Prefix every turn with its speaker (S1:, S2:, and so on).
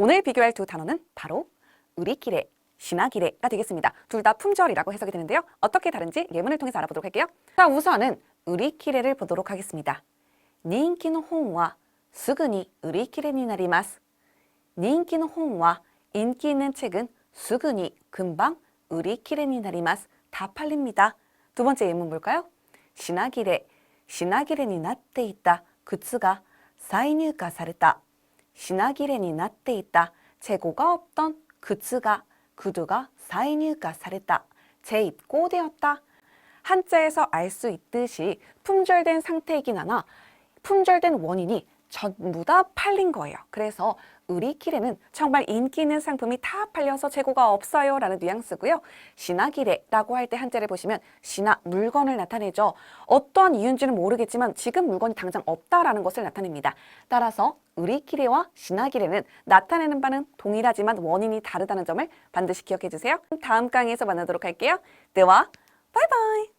S1: 오늘 비교할 두 단어는 바로 우리끼리, 신하기레가 되겠습니다. 둘 다 품절이라고 해석이 되는데요. 어떻게 다른지 예문을 통해서 알아보도록 할게요. 자, 우선은 우리끼리를 보도록 하겠습니다. 닌기는 홍와 수근이 우리끼레니 나리마스. 닌기는 홍와 인기 있는 책은 수근이 금방 우리끼레니 나리마스. 다 팔립니다. 두 번째 예문 볼까요? 신하기레, 신하기레니 나떼 있다. 굿즈가 사인유가 사르다. 나기레になっていた 재고가 없던靴が 구두가再入荷された. 재입고되었다. 한자에서 알 수 있듯이 품절된 상태이긴 하나 품절된 원인이 전부 다 팔린 거예요. 그래서 우리끼레는 정말 인기 있는 상품이 다 팔려서 재고가 없어요 라는 뉘앙스고요. 시나기레라고 할 때 한자를 보시면 시나 물건을 나타내죠. 어떠한 이유인지는 모르겠지만 지금 물건이 당장 없다라는 것을 나타냅니다. 따라서 우리끼레와 시나기레는 나타내는 바는 동일하지만 원인이 다르다는 점을 반드시 기억해 주세요. 다음 강의에서 만나도록 할게요. 대화 바이바이